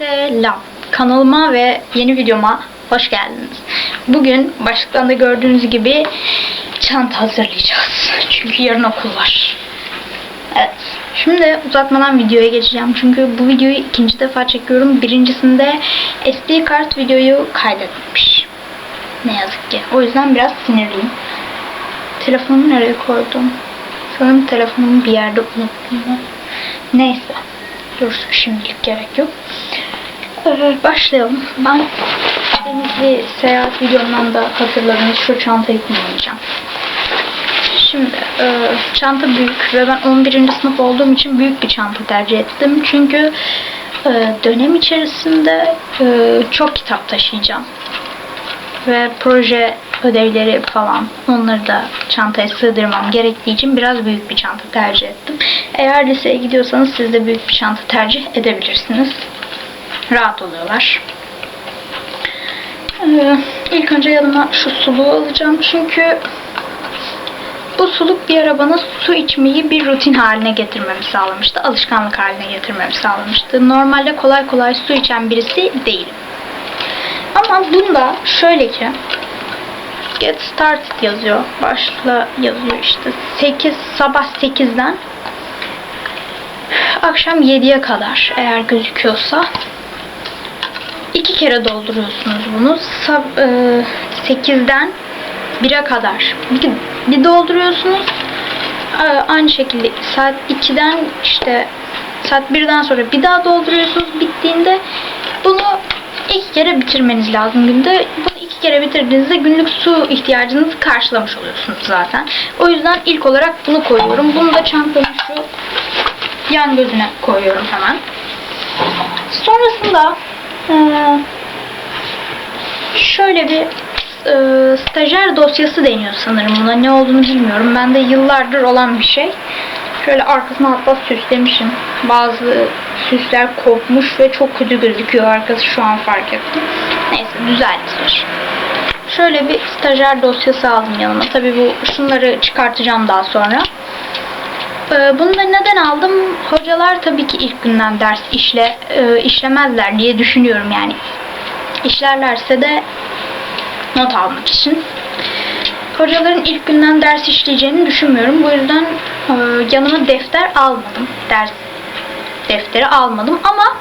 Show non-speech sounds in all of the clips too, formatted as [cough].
Selam. Kanalıma ve yeni videoma hoş geldiniz. Bugün başlıktan gördüğünüz gibi çanta hazırlayacağız. Çünkü yarın okul var. Evet. Şimdi uzatmadan videoya geçeceğim. Çünkü bu videoyu ikinci defa çekiyorum. Birincisinde SD kart videoyu kaydetmiş. Ne yazık ki. O yüzden biraz sinirliyim. Telefonumu nereye koydum? Sanırım telefonumu bir yerde unuttum. Neyse. Dursun şimdilik gerek yok. Ee, başlayalım. Ben Denizli seyahat videomdan da hatırladığınız şu çantayı kullanacağım. Şimdi e, çanta büyük ve ben 11. sınıf olduğum için büyük bir çanta tercih ettim. Çünkü e, dönem içerisinde e, çok kitap taşıyacağım. Ve proje ödevleri falan onları da çantaya sığdırmam gerektiği için biraz büyük bir çanta tercih ettim. Eğer liseye gidiyorsanız siz de büyük bir çanta tercih edebilirsiniz. Rahat oluyorlar. Ee, ilk önce yanıma şu suluğu alacağım çünkü bu suluk bir ara bana su içmeyi bir rutin haline getirmemi sağlamıştı. Alışkanlık haline getirmemi sağlamıştı. Normalde kolay kolay su içen birisi değilim. Ama bunda şöyle ki Get started yazıyor. Başla yazıyor işte. 8 sabah 8'den akşam 7'ye kadar eğer gözüküyorsa iki kere dolduruyorsunuz bunu. Sab- e, 8'den 1'e kadar bir, bir dolduruyorsunuz. E, aynı şekilde saat 2'den işte saat 1'den sonra bir daha dolduruyorsunuz. Bittiğinde bunu iki kere bitirmeniz lazım günde. Bunu iki kere bitirdiğinizde günlük su ihtiyacınızı karşılamış oluyorsunuz zaten. O yüzden ilk olarak bunu koyuyorum. Bunu da çantanın şu yan gözüne koyuyorum hemen. Sonrasında eee, şöyle bir eee, stajyer dosyası deniyor sanırım buna. Ne olduğunu bilmiyorum. Bende yıllardır olan bir şey. Şöyle arkasına hatta süslemişim. Bazı süsler kopmuş ve çok kötü gözüküyor arkası şu an fark ettim. Neyse düzeltilir. Şöyle bir stajyer dosyası aldım yanıma. Tabii bu şunları çıkartacağım daha sonra. Ee, da neden aldım? Hocalar tabii ki ilk günden ders işle e, işlemezler diye düşünüyorum yani. İşlerlerse de not almak için. Hocaların ilk günden ders işleyeceğini düşünmüyorum. Bu yüzden e, yanıma defter almadım. Ders defteri almadım ama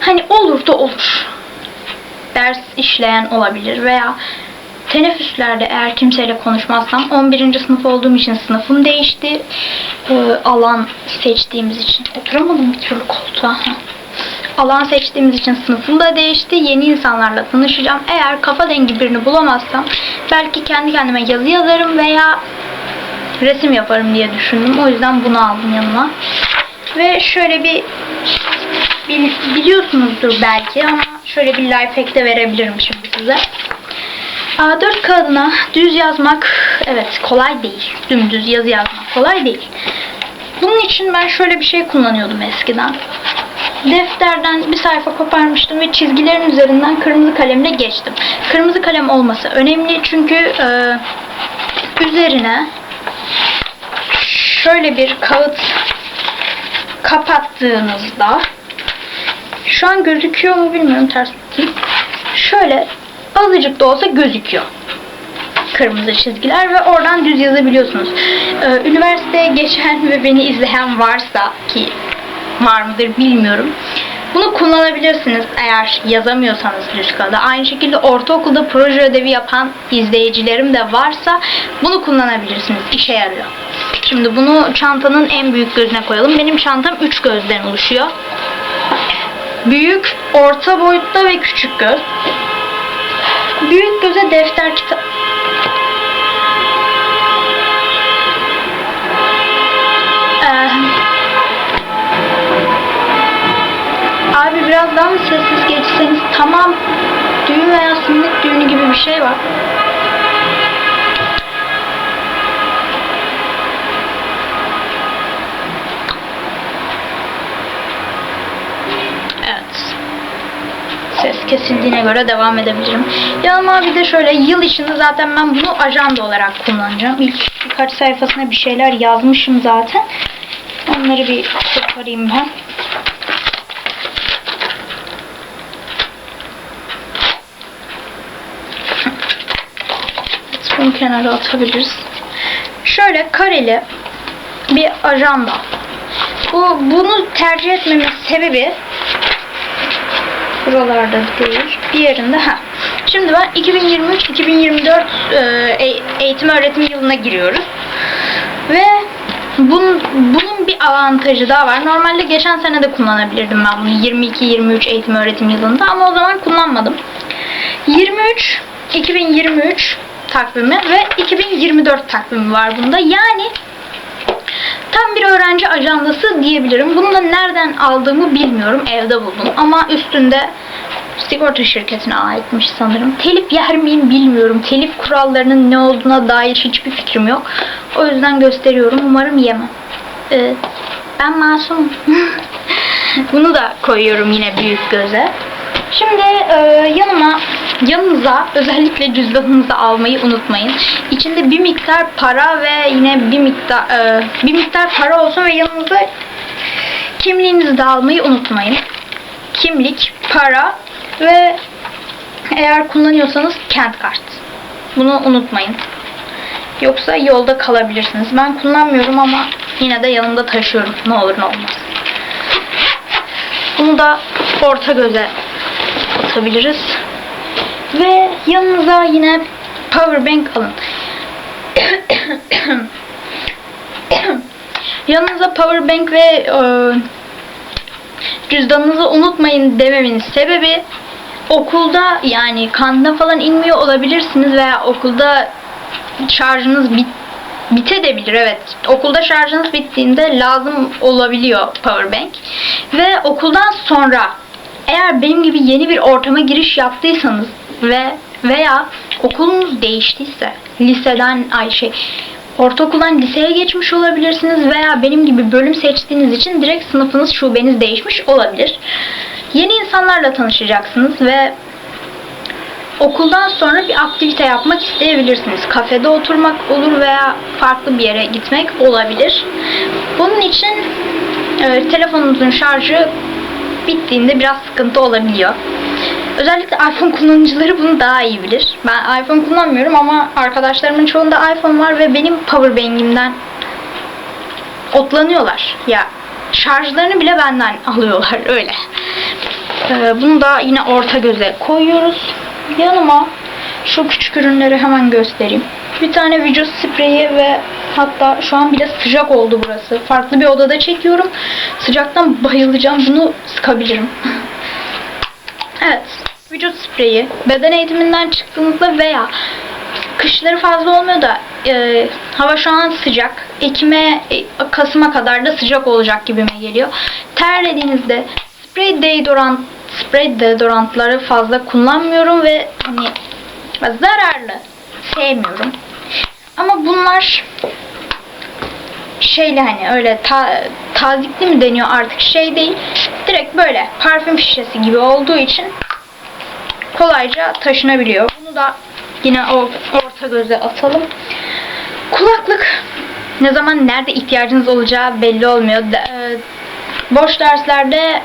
hani olur da olur. Ders işleyen olabilir veya teneffüslerde eğer kimseyle konuşmazsam 11. sınıf olduğum için sınıfım değişti. E, alan seçtiğimiz için oturamadım bir türlü koltuğa. Alan seçtiğimiz için sınıfım da değişti. Yeni insanlarla tanışacağım. Eğer kafa dengi birini bulamazsam belki kendi kendime yazı yazarım veya resim yaparım diye düşündüm. O yüzden bunu aldım yanıma. Ve şöyle bir bil- biliyorsunuzdur belki ama şöyle bir life hack de verebilirim şimdi size. A4 kağıdına düz yazmak evet kolay değil. Dümdüz yazı yazmak kolay değil. Bunun için ben şöyle bir şey kullanıyordum eskiden. Defterden bir sayfa koparmıştım ve çizgilerin üzerinden kırmızı kalemle geçtim. Kırmızı kalem olması önemli çünkü e, üzerine şöyle bir kağıt kapattığınızda şu an gözüküyor mu bilmiyorum ters tutayım. Şöyle azıcık da olsa gözüküyor kırmızı çizgiler ve oradan düz yazabiliyorsunuz. Ee, üniversiteye geçen ve beni izleyen varsa ki var mıdır bilmiyorum. Bunu kullanabilirsiniz eğer yazamıyorsanız düz kağıda. Aynı şekilde ortaokulda proje ödevi yapan izleyicilerim de varsa bunu kullanabilirsiniz. İşe yarıyor. Şimdi bunu çantanın en büyük gözüne koyalım. Benim çantam 3 gözden oluşuyor. Büyük, orta boyutta ve küçük göz. Büyük göze defter kitap Ee, abi biraz daha mı sessiz geçseniz tamam düğün veya sünnet düğünü gibi bir şey var. kesildiğine göre devam edebilirim. Yanıma bir de şöyle yıl içinde zaten ben bunu ajanda olarak kullanacağım. İlk birkaç sayfasına bir şeyler yazmışım zaten. Onları bir koparayım ben. Bunu kenara atabiliriz. Şöyle kareli bir ajanda. Bu, bunu tercih etmemin sebebi buralarda değil. Bir yerinde ha. Şimdi ben 2023-2024 e, e- eğitim öğretim yılına giriyoruz. Ve bunun, bunun bir avantajı daha var. Normalde geçen sene de kullanabilirdim ben bunu 22-23 eğitim öğretim yılında ama o zaman kullanmadım. 23 2023 takvimi ve 2024 takvimi var bunda. Yani öğrenci ajandası diyebilirim. Bunu da nereden aldığımı bilmiyorum. Evde buldum. Ama üstünde sigorta şirketine aitmiş sanırım. Telif yer miyim bilmiyorum. Telif kurallarının ne olduğuna dair hiçbir fikrim yok. O yüzden gösteriyorum. Umarım yemem. Evet. Ben masumum. [laughs] Bunu da koyuyorum yine büyük göze. Şimdi e, yanıma yanınıza özellikle cüzdanınızı almayı unutmayın. İçinde bir miktar para ve yine bir miktar e, bir miktar para olsun ve yanınıza kimliğinizi de almayı unutmayın. Kimlik, para ve eğer kullanıyorsanız kent kart. Bunu unutmayın. Yoksa yolda kalabilirsiniz. Ben kullanmıyorum ama yine de yanımda taşıyorum. Ne olur ne olmaz. Bunu da orta göze atabiliriz. Ve yanınıza yine power bank alın. yanınıza power bank ve e, cüzdanınızı unutmayın dememin sebebi okulda yani kantine falan inmiyor olabilirsiniz veya okulda şarjınız bit bitebilir evet. Okulda şarjınız bittiğinde lazım olabiliyor powerbank. Ve okuldan sonra eğer benim gibi yeni bir ortama giriş yaptıysanız ve veya okulunuz değiştiyse liseden ay şey ortaokuldan liseye geçmiş olabilirsiniz veya benim gibi bölüm seçtiğiniz için direkt sınıfınız şubeniz değişmiş olabilir. Yeni insanlarla tanışacaksınız ve Okuldan sonra bir aktivite yapmak isteyebilirsiniz. Kafede oturmak olur veya farklı bir yere gitmek olabilir. Bunun için e, telefonunuzun şarjı bittiğinde biraz sıkıntı olabiliyor. Özellikle iPhone kullanıcıları bunu daha iyi bilir. Ben iPhone kullanmıyorum ama arkadaşlarımın çoğunda iPhone var ve benim powerbank'imden otlanıyorlar. Ya şarjlarını bile benden [laughs] alıyorlar öyle. Ee, bunu da yine orta göze koyuyoruz. Yanıma şu küçük ürünleri hemen göstereyim. Bir tane vücut spreyi ve hatta şu an bile sıcak oldu burası. Farklı bir odada çekiyorum. Sıcaktan bayılacağım. Bunu sıkabilirim. [laughs] evet. Vücut spreyi. Beden eğitiminden çıktığınızda veya kışları fazla olmuyor da e, hava şu an sıcak. Ekim'e, e, Kasım'a kadar da sıcak olacak gibime geliyor. Terlediğinizde sprey deodorant sprey deodorantları fazla kullanmıyorum ve hani zararlı sevmiyorum. Ama bunlar şeyle hani öyle ta, tazikli mi deniyor artık şey değil. Direkt böyle parfüm şişesi gibi olduğu için kolayca taşınabiliyor. Bunu da yine orta göze atalım. Kulaklık ne zaman nerede ihtiyacınız olacağı belli olmuyor. De, e, boş derslerde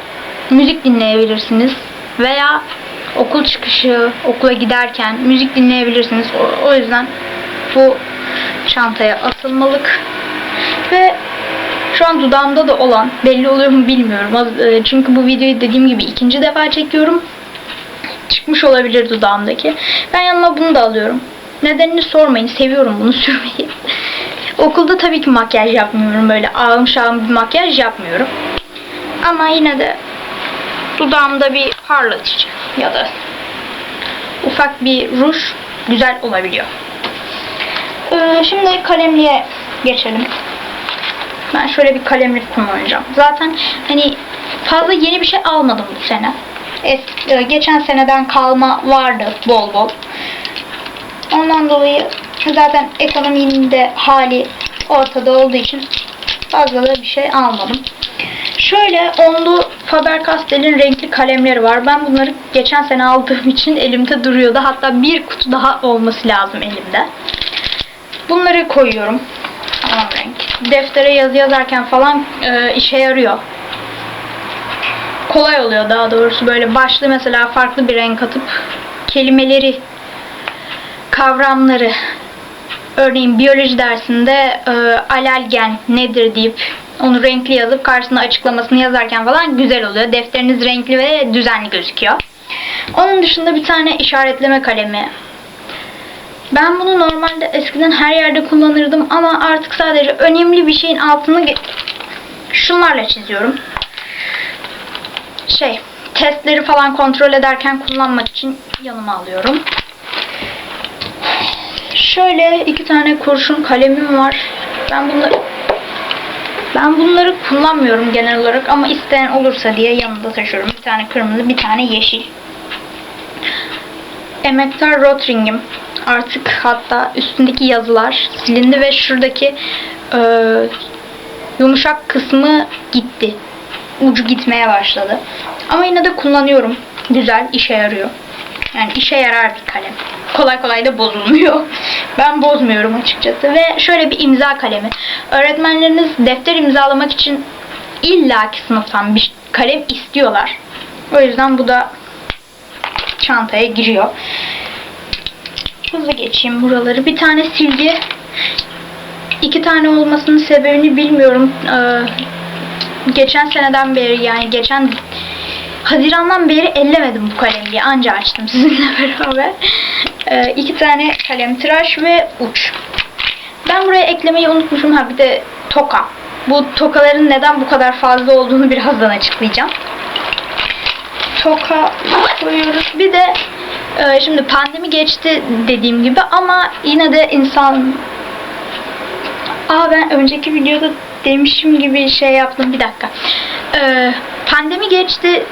müzik dinleyebilirsiniz veya okul çıkışı, okula giderken müzik dinleyebilirsiniz. O, o yüzden bu çantaya atılmalık. Ve şu an dudağımda da olan, belli oluyor mu bilmiyorum. E, Çünkü bu videoyu dediğim gibi ikinci defa çekiyorum. Çıkmış olabilir dudağımdaki. Ben yanıma bunu da alıyorum. Nedenini sormayın. Seviyorum bunu [laughs] sürmeyi. Okulda tabii ki makyaj yapmıyorum. Böyle ağım şağım bir makyaj yapmıyorum. Ama yine de dudağımda bir parlatıcı ya da ufak bir ruj güzel olabiliyor. Ee, şimdi kalemliğe geçelim. Ben şöyle bir kalemlik kullanacağım. Zaten hani fazla yeni bir şey almadım bu sene. Es, e, geçen seneden kalma vardı bol bol. Ondan dolayı zaten ekonominin de hali ortada olduğu için fazla da bir şey almadım. Şöyle onlu Faber-Castell'in renkli kalemleri var. Ben bunları geçen sene aldığım [laughs] için elimde duruyordu. Hatta bir kutu daha olması lazım elimde. Bunları koyuyorum. Renk. Deftere yazı yazarken falan e, işe yarıyor. Kolay oluyor daha doğrusu. Böyle başlı mesela farklı bir renk atıp kelimeleri, kavramları örneğin biyoloji dersinde e, alergen nedir deyip onu renkli yazıp karşısına açıklamasını yazarken falan güzel oluyor. Defteriniz renkli ve düzenli gözüküyor. Onun dışında bir tane işaretleme kalemi. Ben bunu normalde eskiden her yerde kullanırdım ama artık sadece önemli bir şeyin altını şunlarla çiziyorum. Şey, testleri falan kontrol ederken kullanmak için yanıma alıyorum. Şöyle iki tane kurşun kalemim var. Ben bunları ben bunları kullanmıyorum genel olarak ama isteyen olursa diye yanımda taşıyorum. Bir tane kırmızı, bir tane yeşil. Emektar Rotring'im. Artık hatta üstündeki yazılar silindi ve şuradaki e, yumuşak kısmı gitti. Ucu gitmeye başladı. Ama yine de kullanıyorum. Güzel, işe yarıyor. Yani işe yarar bir kalem. Kolay kolay da bozulmuyor. [laughs] Ben bozmuyorum açıkçası. Ve şöyle bir imza kalemi. Öğretmenleriniz defter imzalamak için illaki sınıftan bir kalem istiyorlar. O yüzden bu da çantaya giriyor. Hızlı geçeyim buraları. Bir tane silgi. iki tane olmasının sebebini bilmiyorum. Ee, geçen seneden beri yani geçen Hazirandan beri ellemedim bu kalemi. Anca açtım [laughs] sizinle beraber. Ee, iki tane kalem tıraş ve uç. Ben buraya eklemeyi unutmuşum. Ha bir de toka. Bu tokaların neden bu kadar fazla olduğunu birazdan açıklayacağım. Toka koyuyoruz. Bir de e, şimdi pandemi geçti dediğim gibi ama yine de insan Aa ben önceki videoda demişim gibi şey yaptım bir dakika. Ee, pandemi geçti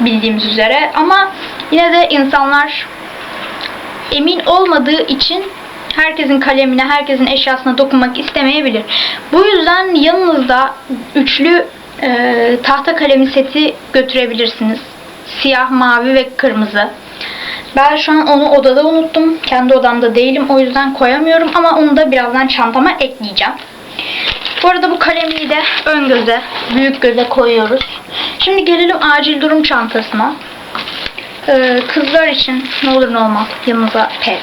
bildiğimiz üzere ama yine de insanlar emin olmadığı için herkesin kalemine, herkesin eşyasına dokunmak istemeyebilir. Bu yüzden yanınızda üçlü e, tahta kalemi seti götürebilirsiniz. Siyah, mavi ve kırmızı. Ben şu an onu odada unuttum. Kendi odamda değilim. O yüzden koyamıyorum ama onu da birazdan çantama ekleyeceğim. Bu arada bu kalemi de ön göze, büyük göze koyuyoruz. Şimdi gelelim acil durum çantasına. Ee, kızlar için ne olur ne olmaz yanınıza pet.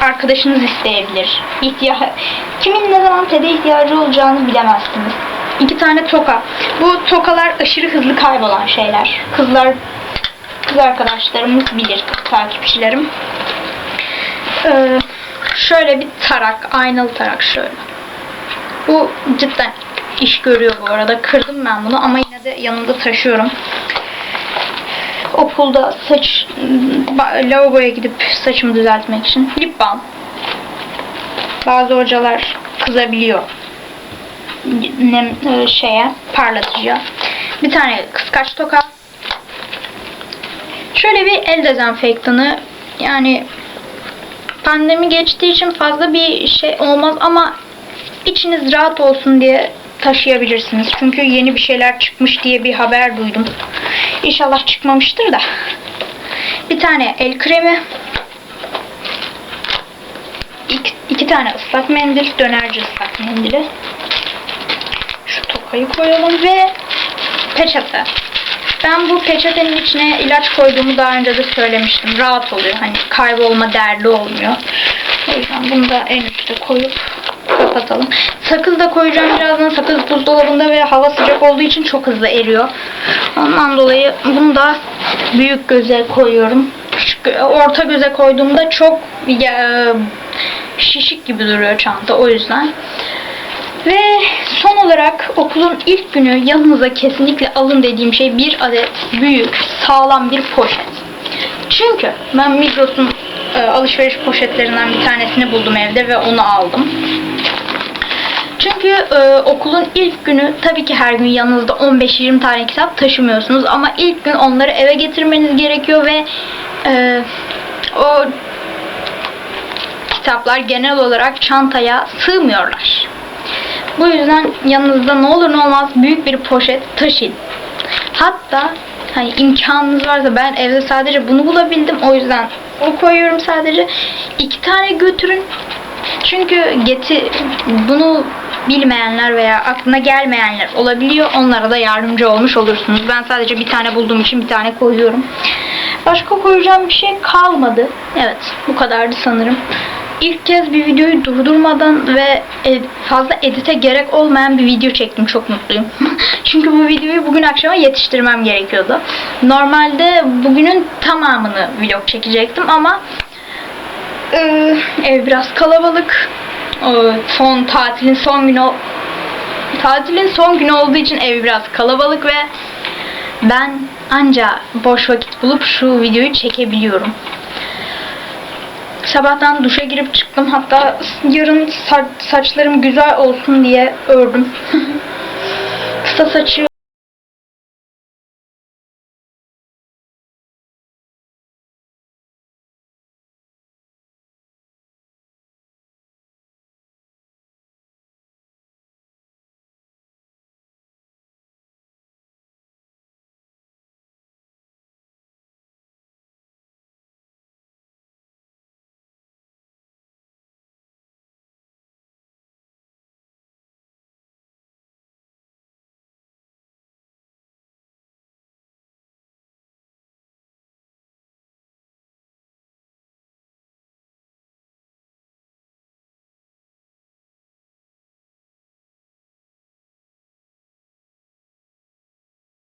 Arkadaşınız isteyebilir. İhtiya Kimin ne zaman pede ihtiyacı olacağını bilemezsiniz. İki tane toka. Bu tokalar aşırı hızlı kaybolan şeyler. Kızlar kız arkadaşlarımız bilir, takipçilerim. Ee, şöyle bir tarak, aynalı tarak şöyle. Bu cidden iş görüyor bu arada. Kırdım ben bunu ama yine de yanımda taşıyorum. Okulda saç lavaboya gidip saçımı düzeltmek için lip balm. Bazı hocalar kızabiliyor nem e, şeye parlatıcıya. Bir tane kıskaç toka. Şöyle bir el dezenfektanı yani pandemi geçtiği için fazla bir şey olmaz ama içiniz rahat olsun diye taşıyabilirsiniz. Çünkü yeni bir şeyler çıkmış diye bir haber duydum. İnşallah çıkmamıştır da. Bir tane el kremi. İki, iki tane ıslak mendil. Dönerci ıslak mendili. Şu tokayı koyalım ve peçete. Ben bu peçetenin içine ilaç koyduğumu daha önce de söylemiştim. Rahat oluyor. Hani kaybolma derdi olmuyor. O yüzden bunu da en üstte koyup kapatalım. Sakız da koyacağım birazdan. Sakız buzdolabında ve hava sıcak olduğu için çok hızlı eriyor. Ondan dolayı bunu da büyük göze koyuyorum. Orta göze koyduğumda çok şişik gibi duruyor çanta o yüzden. Ve son olarak okulun ilk günü yanınıza kesinlikle alın dediğim şey bir adet büyük, sağlam bir poşet. Çünkü ben Migros'un e, alışveriş poşetlerinden bir tanesini buldum evde ve onu aldım. Çünkü e, okulun ilk günü tabii ki her gün yanınızda 15-20 tane kitap taşımıyorsunuz ama ilk gün onları eve getirmeniz gerekiyor ve e, o kitaplar genel olarak çantaya sığmıyorlar. Bu yüzden yanınızda ne olur ne olmaz büyük bir poşet taşıyın. Hatta hani imkanınız varsa ben evde sadece bunu bulabildim. O yüzden bunu koyuyorum sadece. İki tane götürün. Çünkü geti bunu bilmeyenler veya aklına gelmeyenler olabiliyor. Onlara da yardımcı olmuş olursunuz. Ben sadece bir tane bulduğum için bir tane koyuyorum. Başka koyacağım bir şey kalmadı. Evet bu kadardı sanırım. İlk kez bir videoyu durdurmadan ve fazla edite gerek olmayan bir video çektim. Çok mutluyum. [laughs] Çünkü bu videoyu bugün akşama yetiştirmem gerekiyordu. Normalde bugünün tamamını vlog çekecektim ama e, ev biraz kalabalık. E, son tatilin son günü tatilin son günü olduğu için ev biraz kalabalık ve ben anca boş vakit bulup şu videoyu çekebiliyorum. Sabahtan duşa girip çıktım. Hatta yarın sa- saçlarım güzel olsun diye ördüm. [laughs] Kısa saçı